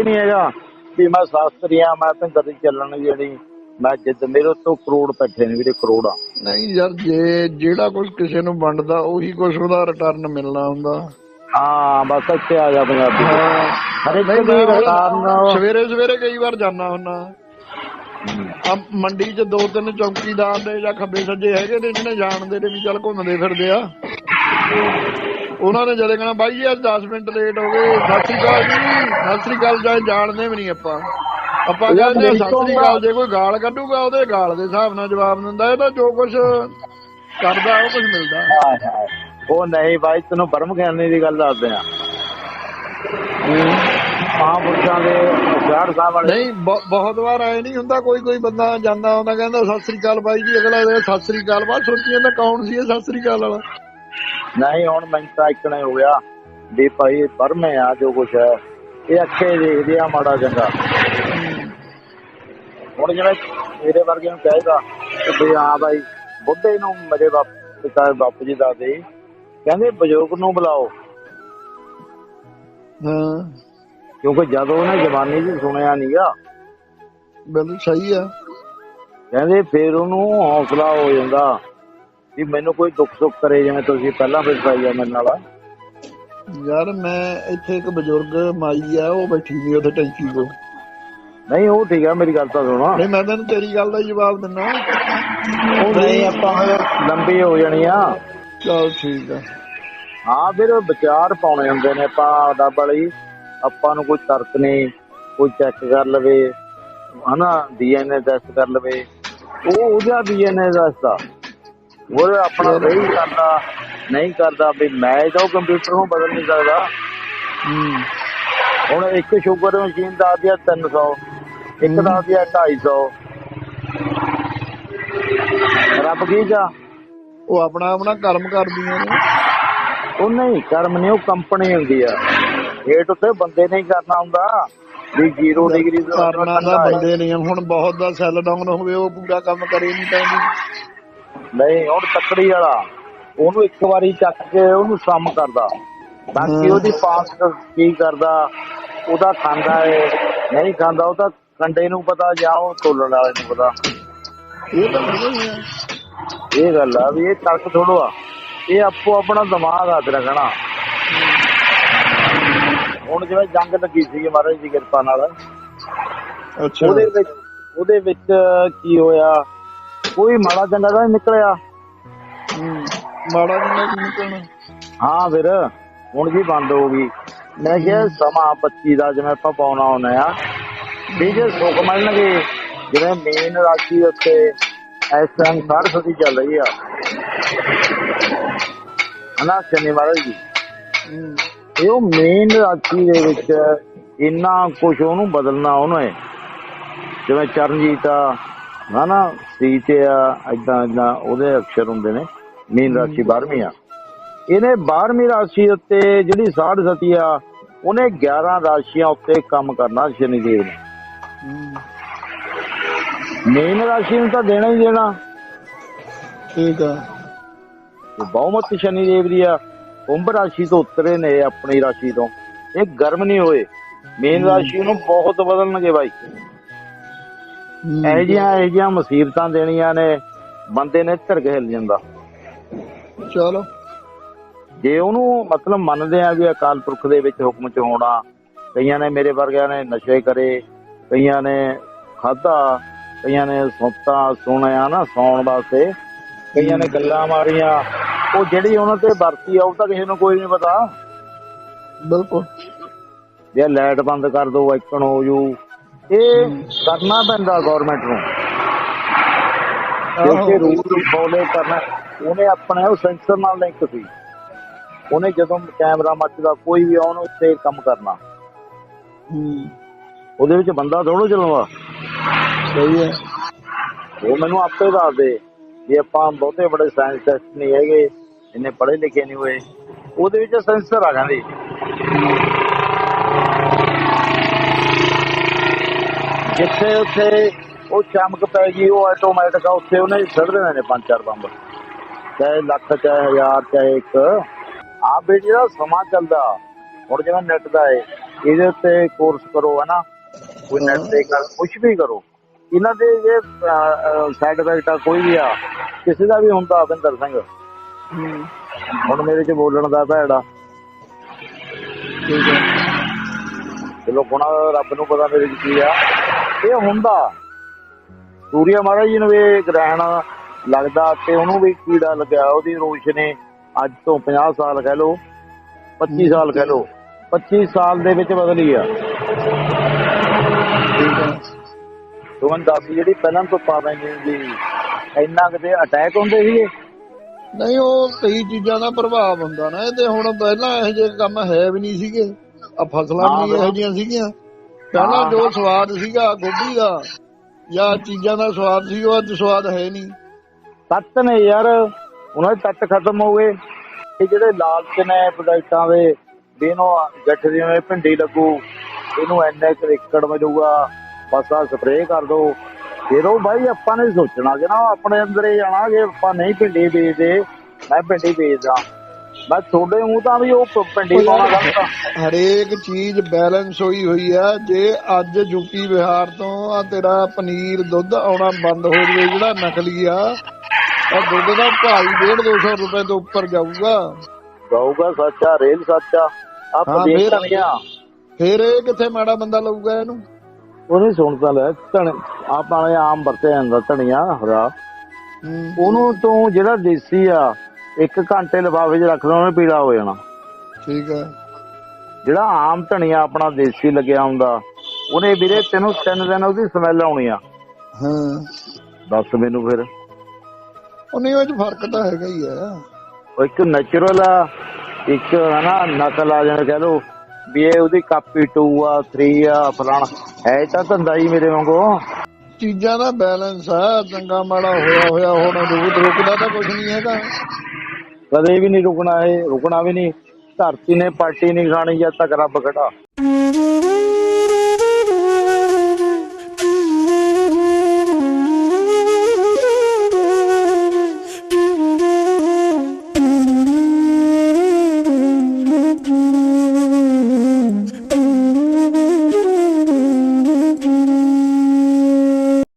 ਇਹ ਨਹੀਂ ਹੈਗਾ ਵੀ ਮੈਂ ਸ਼ਾਸਤਰੀ ਆ ਮੈਂ ਭਿੰਦਰ ਚੱਲਣ ਜਿਹੜੀ ਮੈਂ ਜਿੱਦ ਮੇਰੇ ਤੋਂ ਕਰੋੜ ਬੈਠੇ ਨੇ ਵੀਰੇ ਕਰੋੜਾਂ। ਨਹੀਂ ਯਾਰ ਜੇ ਜਿਹੜਾ ਕੁਝ ਕਿਸੇ ਨੂੰ ਵੰਡਦਾ ਉਹੀ ਕੁਝ ਉਹਦਾ ਰਿਟਰਨ ਮਿਲਣਾ ਹੁੰਦਾ। ਹਾਂ ਬਸ ਇੱਥੇ ਆ ਜਾ ਪੰਜਾਬੀ। ਹਰ ਇੱਕ ਦੀ ਰਿਟਰਨ ਸਵੇਰੇ ਸਵੇਰੇ ਕਈ ਵਾਰ ਜਾਣਾ ਹੁੰਨਾ ਆ ਮੰਡੀ 'ਚ ਦੋ ਤਿੰਨ ਚੌਕੀਦਾਰ ਦੇ ਜਾਂ ਖੱਬੇ ਸੱਜੇ ਹੈਗੇ ਨੇ ਜਿਹੜੇ ਜਾਣਦੇ ਨੇ ਵੀ ਚੱਲ ਘੁੰਮਦੇ ਫਿਰਦੇ ਆ। ਉਹਨਾਂ ਨੇ ਜਦੇ ਕਹਣਾ ਬਾਈ ਯਾਰ 10 ਮਿੰਟ ਲੇਟ ਹੋ ਗਏ। ਸਤਿ ਸ੍ਰੀ ਅਕਾਲ ਜੀ। ਸਤਿ ਸ੍ਰੀ ਅਕਾਲ ਜਾਂ ਜਾਣਦੇ ਵੀ ਨਹੀਂ ਆਪਾਂ। ਆਪਾਂ ਕਹਿੰਦੇ ਸਤਿ ਸ੍ਰੀ ਅਕਾਲ ਜੇ ਕੋਈ ਗਾਲ ਕੱਢੂਗਾ ਉਹਦੇ ਗਾਲ ਦੇ ਹਿਸਾਬ ਨਾਲ ਜਵਾਬ ਦਿੰਦਾ ਇਹ ਤਾਂ ਜੋ ਕੁਝ ਕਰਦਾ ਉਹ ਕੁਝ ਮਿਲਦਾ। ਉਹ ਨਹੀਂ ਬਾਈ ਤੈਨੂੰ ਬਰਮ ਗਿਆਨੀ ਦੀ ਗੱਲ ਦੱਸਦੇ ਆ। ਮਹਾਂਪੁਰਸ਼ਾਂ ਦੇ ਚਾਰ ਸਾਹਿਬ ਵਾਲੇ। ਨਹੀਂ ਬਹੁਤ ਵਾਰ ਐ ਨਹੀਂ ਹੁੰਦਾ ਕੋਈ ਕੋਈ ਬੰਦਾ ਜਾਂਦਾ ਹੁੰਦਾ ਕਹਿੰਦਾ ਸਤਿ ਸ੍ਰੀ ਅਕਾਲ ਬਾਈ ਜੀ ਅਗਲਾ ਸਤਿ ਸ੍ਰੀ ਅਕਾਲ। ਬਾਅਦ ਸੋਚੀ ਜਾਂਦਾ ਕੌਣ ਸੀ ਇਹ ਸਤਿ ਸ੍ਰੀ ਅਕਾਲ ਵਾਲਾ? ਨਹੀਂ ਹੁਣ ਮੈਨੂੰ ਤਾਂ ਇਕਣੇ ਹੋ ਗਿਆ ਵੀ ਭਾਈ ਬਰਮੇ ਆ ਜੋ ਕੁਛ ਹੈ। ਇਹ ਅੱਖੇ ਦੇਖਦੇ ਆ ਮਾੜਾ ਚੰਗਾ। ਹੁਣ ਜਿਵੇਂ ਮੇਰੇ ਵਰਗੇ ਨੂੰ ਕਹੇਗਾ ਵੀ ਹਾਂ ਭਾਈ ਬੁੱਢੇ ਨੂੰ ਮੇਰੇ ਬਾਪ ਪਿਤਾ ਬਾਪੂ ਜੀ ਦਾਦੇ ਕਹਿੰਦੇ ਬਜ਼ੁਰਗ ਨੂੰ ਬੁਲਾਓ। ਹਾਂ। ਕਿਉਂਕਿ ਜਦੋਂ ਉਹਨੇ ਜਵਾਨੀ 'ਚ ਸੁਣਿਆ ਨਹੀਂਗਾ ਬਿਲਕੁਲ ਸਹੀ ਆ। ਕਹਿੰਦੇ ਫੇਰ ਉਹਨੂੰ ਹੌਸਲਾ ਹੋ ਜਾਂਦਾ। ਵੀ ਮੈਨੂੰ ਕੋਈ ਦੁੱਖ ਸੁੱਖ ਕਰੇ ਜਿਵੇਂ ਤੁਸੀਂ ਪਹਿਲਾਂ ਫਿਰ ਪਾਈ ਆ ਮੇਰੇ ਨਾਲ। ਯਾਰ ਮੈਂ ਇੱਥੇ ਇੱਕ ਬਜ਼ੁਰਗ ਮਾਈ ਆ ਉਹ ਬੈਠੀ ਸੀ ਉੱਥੇ ਟੈਂਕੀ ਕੋ ਨਹੀਂ ਉਹ ਠੀਕ ਆ ਮੇਰੀ ਗੱਲ ਤਾਂ ਸੁਣੋ। ਨਹੀਂ ਮੈਂ ਤੈਨੂੰ ਤੇਰੀ ਗੱਲ ਦਾ ਜਵਾਬ ਦਿੰਦਾ। ਉਹ ਨਹੀਂ ਆਪਾਂ ਲੰਬੀ ਹੋ ਜਾਣੀ ਆ। ਚਲ ਠੀਕ ਆ। ਹਾਂ ਫਿਰ ਵਿਚਾਰ ਪਾਉਣੇ ਹੁੰਦੇ ਨੇ ਆਪਾਂ ਰੱਬ ਵਾਲੀ ਆਪਾਂ ਨੂੰ ਕੋਈ ਤਰਕ ਨਹੀਂ ਕੋਈ ਚੈੱਕ ਕਰ ਲਵੇ। ਹਨਾ ਡੀਐਨਏ ਟੈਸਟ ਕਰ ਲਵੇ। ਉਹ ਉਹਦਾ ਡੀਐਨਏ ਦੱਸਦਾ ਉਹ ਆਪਣਾ ਸਹੀ ਕਰਦਾ ਨਹੀਂ ਕਰਦਾ ਵੀ ਮੈਂ ਤਾਂ ਉਹ ਕੰਪਿਊਟਰ ਨੂੰ ਬਦਲ ਨਹੀਂ ਸਕਦਾ। ਹੂੰ। ਹੁਣ ਇੱਕ ਸ਼ੂਗਰ ਮਸ਼ੀਨ ਦਾ ਆਦਿਆ 300 ਇੱਕ ਦਾ ਆਦਿਆ 250 ਰੱਬ ਕੀ ਜਾ ਉਹ ਆਪਣਾ ਆਪਣਾ ਕਰਮ ਕਰਦੀਆਂ ਨੇ। ਉਹ ਨਹੀਂ ਕਰਮ ਨਹੀਂ ਉਹ ਕੰਪਨੀ ਹੁੰਦੀ ਆ। ਹੇਠ ਉੱਤੇ ਬੰਦੇ ਨਹੀਂ ਕਰਨਾ ਹੁੰਦਾ। ਵੀ 0 ਡਿਗਰੀ ਤੋਂ ਕਰਨਾ ਦਾ ਬੰਦੇ ਨਹੀਂ। ਹੁਣ ਬਹੁਤ ਦਾ ਸੈੱਲ ਡਾਊਨ ਹੋਵੇ ਉਹ ਪੂਰਾ ਕੰਮ ਕਰੇ ਨਹੀਂ ਪੈਂਦੀ। ਨਹੀਂ ਹੁਣ ਤੱਕੜੀ ਵਾਲਾ। ਉਹਨੂੰ ਇੱਕ ਵਾਰੀ ਚੱਕ ਕੇ ਉਹਨੂੰ ਸਮ ਕਰਦਾ। ਤਾਂ ਕਿ। ਉਹਦੀ ਪਾਸ ਕੀ ਕਰਦਾ ਉਹਦਾ ਖਾਂਦਾ ਏ ਨਹੀਂ ਖਾਂਦਾ ਉਹ ਤਾਂ ਕੰਡੇ ਨੂੰ ਪਤਾ ਜਾਂ ਉਹ ਤੋਲਣ ਵਾਲੇ ਨੂੰ ਪਤਾ। ਇਹ ਤਾਂ ਇਹ ਗੱਲ ਆ ਵੀ ਇਹ ਤਰਕ ਥੋੜੋ ਆ। ਇਹ ਆਪੋ ਆਪਣਾ ਦਿਮਾਗ ਹੱਥ ਰੱਖਣਾ ਹੁਣ ਜਿਵੇਂ ਜੰਗ ਲੱਗੀ ਸੀ ਮਹਾਰਾਜ ਦੀ ਕਿਰਪਾ ਨਾਲ। ਅੱਛਾ। ਉਹਦੇ ਵਿੱਚ ਉਹਦੇ ਵਿੱਚ ਕੀ ਹੋਇਆ? ਕੋਈ ਮਾੜਾ ਚੰਗਾ ਤਾਂ ਨਹੀਂ ਨਿਕਲਿਆ। ਮਾੜਾ ਜਿਹਾ ਕੀ ਨਿਕਲਣਾ? ਹਾਂ ਫਿਰ ਹੁਣ ਜੀ ਬੰਦ ਹੋ ਗਈ। ਮੈਂ ਕਿਹਾ ਸਮਾਂ 25 ਦਾ ਜਿਵੇਂ ਆਪਾਂ ਪਾਉਣਾ ਹੁੰਦਾ ਆ ਵੀ ਜੇ ਸੁੱਖ ਮਿਲਣਗੇ। ਜਿਵੇਂ ਮੇਨ ਰਾਸ਼ੀ ਉੱਤੇ ਇਸ ਟਾਈਮ ਸਾਰ ਸਦੀ ਚੱਲ ਰਹੀ ਆ। ਹਨਾ ਸ਼ਨੀ ਮਹਾਰਾਜ ਜੀ। ਇਹ ਉਹ ਮੇਨ ਰਾਸ਼ੀ ਦੇ ਵਿੱਚ ਇੰਨਾ ਕੁਝ ਉਹਨੂੰ ਬਦਲਣਾ ਉਹਨੇ। ਜਿਵੇਂ ਚਰਨਜੀਤ ਆ ਹਨਾ ਸੀਤ ਆ ਇਦਾਂ ਇਦਾਂ ਉਹਦੇ ਅਕਸ਼ਰ ਹੁੰਦੇ ਨੇ ਮੇਨ ਰਾਸ਼ੀ 12ਵੀਂ ਆ। ਇਹਨੇ 12ਵੀਂ ਰਾਸ਼ੀ ਉੱਤੇ ਜਿਹੜੀ ਸਾਧ ਸਤੀ ਆ ਉਹਨੇ 11 ਰਾਸ਼ੀਆਂ ਉੱਤੇ ਕੰਮ ਕਰਨਾ ਸ਼ਨੀ ਦੇਵ ਨੇ। ਮੇਨ ਰਾਸ਼ੀ ਨੂੰ ਤਾਂ ਦੇਣਾ ਹੀ ਦੇਣਾ। ਠੀਕ ਆ। ਤੇ ਬਹੁਮਤ ਸ਼ਨੀ ਦੇਵ ਦੀ ਆ ਕੁੰਭ ਰਾਸ਼ੀ ਤੋਂ ਉਤਰੇ ਨੇ ਆਪਣੀ ਰਾਸ਼ੀ ਤੋਂ। ਇਹ ਗਰਮ ਨਹੀਂ ਹੋਏ। ਮੇਨ ਰਾਸ਼ੀ ਨੂੰ ਬਹੁਤ ਬਦਲਣਗੇ ਬਾਈ। ਇਹ ਜਿਹੀਆਂ ਇਹ ਜਿਹੀਆਂ ਮੁਸੀਬਤਾਂ ਦੇਣੀਆਂ ਨੇ ਬੰਦੇ ਨੇ ਧਿਰਕ ਹਿੱਲ ਜਾਂਦਾ ਚਲੋ। ਜੇ ਉਹਨੂੰ ਮਤਲਬ ਮੰਨਦੇ ਆ ਵੀ ਅਕਾਲ ਪੁਰਖ ਦੇ ਵਿੱਚ ਹੁਕਮ ਚ ਹੋਣਾ ਕਈਆਂ ਨੇ ਮੇਰੇ ਵਰਗਿਆਂ ਨੇ ਨਸ਼ੇ ਕਰੇ ਕਈਆਂ ਨੇ ਖਾਦਾ ਕਈਆਂ ਨੇ ਸੁੱਤਾ ਸੁਣਿਆ ਨਾ ਸੌਣ ਵਾਸਤੇ ਕਈਆਂ ਨੇ ਗੱਲਾਂ ਮਾਰੀਆਂ ਉਹ ਜਿਹੜੀ ਉਹਨਾਂ ਤੇ ਵਰਤੀ ਆ ਉਹ ਤਾਂ ਕਿਸੇ ਨੂੰ ਕੋਈ ਨਹੀਂ ਪਤਾ। ਬਿਲਕੁਲ। ਜੇ ਲਾਈਟ ਬੰਦ ਕਰ ਦੋ ਐਕਣ ਹੋ ਜੂ। ਇਹ ਕਰਨਾ ਪੈਂਦਾ ਗਵਰਨਮੈਂਟ ਨੂੰ। ਕਿਉਂਕਿ ਰੂਲ ਫੋਲੋ ਕਰਨਾ ਉਹਨੇ ਆਪਣੇ ਉਹ ਸੈਂਸਰ ਨਾਲ ਲਿੰਕ ਸੀ ਉਹਨੇ ਜਦੋਂ ਕੈਮਰਾ ਮੱਚਦਾ ਕੋਈ ਵੀ ਉਹਨੂੰ ਉੱਤੇ ਕੰਮ ਕਰਨਾ। ਉਹਦੇ ਵਿੱਚ ਬੰਦਾ ਥੋੜੋ ਚਲਾਉਂਦਾ ਸਹੀ ਹੈ। ਉਹ ਮੈਨੂੰ ਆਪੇ ਦੱਸ ਦੇ ਜੇ ਆਪਾਂ ਬਹੁਤੇ ਬੜੇ ਸਾਇੰਸ ਟੈਸਟ ਨਹੀਂ ਹੈਗੇ ਇੰਨੇ ਪੜ੍ਹੇ ਲਿਖੇ ਨਹੀਂ ਹੋਏ। ਉਹਦੇ ਵਿੱਚ ਸੈਂਸਰ ਆ ਜਾਂਦੇ। ਜਿੱਥੇ ਉੱਥੇ ਉਹ ਚਮਕ ਪੈ ਗਈ ਉਹ ਆਟੋਮੈਟਿਕ ਆ ਉੱਥੇ ਉਹਨੇ ਛੱਡ ਦੇਣੇ ਨੇ ਪੰਜ ਚਾਰ ਬੰਬ। ਚਾਹੇ ਲੱਖ ਚਾਹੇ ਹਜ਼ਾਰ ਚਾਹੇ ਇੱਕ। ਆ ਬੇਟੀ ਦਾ ਸਮਾਂ ਚੱਲਦਾ। ਹੁਣ ਜਿਵੇਂ ਨੈਟ ਦਾ ਏ ਇਹਦੇ ਉੱਤੇ ਕੋਰਸ ਕਰੋ ਹਨਾ? ਕੋਈ ਨੈਟ ਤੇ ਕਰ ਕੁਝ ਵੀ ਕਰੋ। ਇਹਨਾਂ ਦੇ ਜੇ ਸਾਈਡ ਇਫੈਕਟ ਆ ਕੋਈ ਵੀ ਆ ਕਿਸੇ ਦਾ ਵੀ ਹੁੰਦਾ ਅਵਿੰਦਰ ਸਿੰਘ। ਹੁਣ ਮੇਰੇ ਚ ਬੋਲਣ ਦਾ ਭੈੜਾ। ਠੀਕ ਹੈ। ਚਲੋ ਗੁਣਾ ਰੱਬ ਨੂੰ ਪਤਾ ਮੇਰੇ ਚ ਕੀ ਆ। ਇਹ ਹੁੰਦਾ। ਸੂਰਿਆ ਮਹਾਰਾਜ ਜੀ ਨੂੰ ਇਹ ਗ੍ਰਹਿਣ ਲੱਗਦਾ ਤੇ ਉਹਨੂੰ ਵੀ ਕੀੜਾ ਲੱਗਿਆ ਉਹਦੀ ਰੋਸ਼ਨੀ ਅੱਜ ਤੋਂ 50 ਸਾਲ ਕਹਿ ਲਓ 25 ਸਾਲ ਕਹਿ ਲਓ 25 ਸਾਲ ਦੇ ਵਿੱਚ ਬਦਲੀ ਆ। ਠੀਕ ਹੈ। ਤੂੰ ਮੈਨੂੰ ਦੱਸ ਜਿਹੜੀ ਪਹਿਲਾਂ ਤੋਂ ਪਾਵੇਂ ਜੀ ਇੰਨਾ ਕਿਤੇ ਅਟੈਕ ਹੁੰਦੇ ਸੀਗੇ? ਨਹੀਂ ਉਹ ਕਈ ਚੀਜ਼ਾਂ ਦਾ ਪ੍ਰਭਾਵ ਹੁੰਦਾ ਨਾ ਇਹ ਤੇ ਹੁਣ ਪਹਿਲਾਂ ਇਹੋ ਜਿਹੇ ਕੰਮ ਹੈ ਵੀ ਨਹੀਂ ਸੀਗੇ। ਆ ਫਸਲਾਂ ਵੀ। ਇਹੋ ਜਿਹੀਆਂ ਸੀਗੀਆਂ। ਪਹਿਲਾਂ। ਜੋ ਸਵਾਦ ਸੀਗਾ ਗੋਭੀ ਦਾ ਜਾਂ ਚੀਜ਼ਾਂ ਦਾ ਸਵਾਦ ਸੀ ਉਹ ਅੱਜ ਸਵਾਦ ਹੈ ਨਹੀਂ। ਤੱਤ ਨੇ ਯਾਰ ਉਹਨਾਂ ਦੇ ਤੱਤ ਖਤਮ ਹੋ ਗਏ। ਇਹ ਜਿਹੜੇ ਲਾਲਚ ਨੇ ਪ੍ਰੋਡਕਟਾਂ ਦੇ ਇਹਨੂੰ ਗੱਠ ਜਿਵੇਂ ਭਿੰਡੀ ਲੱਗੂ ਇਹਨੂੰ ਐਨੇ ਕੁ ਏਕੜ ਮਿਲੂਗਾ ਬਸ ਆ ਸਪਰੇਅ ਕਰ ਦੋ। ਫਿਰ ਉਹ ਬਾਈ ਆਪਾਂ ਨੇ ਸੋਚਣਾ ਕਿ ਨਾ ਆਪਣੇ ਅੰਦਰ ਹੀ ਕਿ ਆਪਾਂ ਨਹੀਂ ਭਿੰਡੀ ਬੀਜਦੇ ਮੈਂ ਭਿੰਡੀ ਬੀਜਦਾ। ਮੈਂ ਤੁਹਾਡੇ ਮੂੰਹ ਤਾਂ ਵੀ ਉਹ ਭਿੰਡੀ ਪਾਉਣਾ ਗਲਤ ਆ। ਹਰੇਕ ਚੀਜ਼ ਬੈਲੈਂਸ ਹੋਈ ਹੋਈ ਆ। ਜੇ ਅੱਜ ਯੂਪੀ ਬਿਹਾਰ ਤੋਂ ਆ ਤੇਰਾ ਪਨੀਰ ਦੁੱਧ ਆਉਣਾ ਬੰਦ ਹੋ ਜਵੇ ਜਿਹੜਾ ਨਕਲੀ ਆ ਆ ਦੁੱਧ ਦਾ ਭਾਈ 1.5 200 ਰੁਪਏ ਤੋਂ ਉੱਪਰ ਜਾਊਗਾ। ਗਾਊਗਾ ਸੱਚਾ ਰੇਲ ਸੱਚਾ ਆਪ ਹਾਂ, ਦੇਖ ਫਿਰ- ਇਹ ਕਿੱਥੇ ਮਾੜਾ ਬੰਦਾ ਲਊਗਾ ਇਹਨੂੰ? ਉਹਨੇ ਸੁਣ ਤਾਂ ਲੈ ਧਣ ਆਪਾਂ ਆਮ ਵਰਤਿਆ ਜਾਂਦਾ ਧਨੀਆ ਹਰਾ ਉਹਨੂੰ ਤੂੰ ਜਿਹੜਾ ਦੇਸੀ ਆ ਇੱਕ ਘੰਟੇ ਲਿਫਾਫੇ 'ਚ ਰੱਖ ਲਓ ਉਹਨੇ ਪੀਲਾ ਹੋ ਜਾਣਾ। ਠੀਕ ਹੈ ਜਿਹੜਾ ਆਮ ਧਨੀਆ ਆਪਣਾ ਦੇਸੀ ਲੱਗਿਆ ਹੁੰਦਾ ਉਹਨੇ ਵੀਰੇ ਤੈਨੂੰ ਤਿੰਨ ਦਿਨ ਉਹਦੀ ਸਮੈਲ ਆਉਣੀ ਆ। ਹਾਂ। ਦੱਸ ਮੈਨੂੰ ਫਿਰ। ਉਹ ਨਹੀਂ ਉਹ ਚ ਫ਼ਰਕ ਤਾਂ ਹੈਗਾ ਹੀ ਆ। ਉਹ ਇੱਕ ਨੈਚੁਰਲ ਆ ਇੱਕ ਹਨਾ ਨਕਲ ਆ ਜਾਣਾ ਕਹਿ ਲਓ ਵੀ ਇਹ ਉਹਦੀ ਕਾਪੀ 2 ਆ 3 ਆ ਫਲਾਣਾ। ਹੈ ਤਾਂ ਧੰਦਾ ਹੀ ਮੇਰੇ ਵਾਂਗੂ। ਚੀਜ਼ਾਂ ਦਾ ਬੈਲੈਂਸ ਆ ਚੰਗਾ ਮਾੜਾ ਹੋਇਆ ਹੋਇਆ ਹੁਣ ਰੁਕ ਰੁਕਦਾ ਤਾਂ ਕੁਝ ਨਹੀਂ ਹੈਗਾ। ਕਦੇ ਵੀ ਨਹੀਂ ਰੁਕਣਾ ਇਹ, ਰੁਕਣਾ ਵੀ ਨਹੀਂ। ਧਰਤੀ ਨੇ ਪਾਰਟੀ ਨਹੀਂ ਖਾਣੀ, ਜਦ ਤੱਕ ਰੱਬ ਖੜਾ।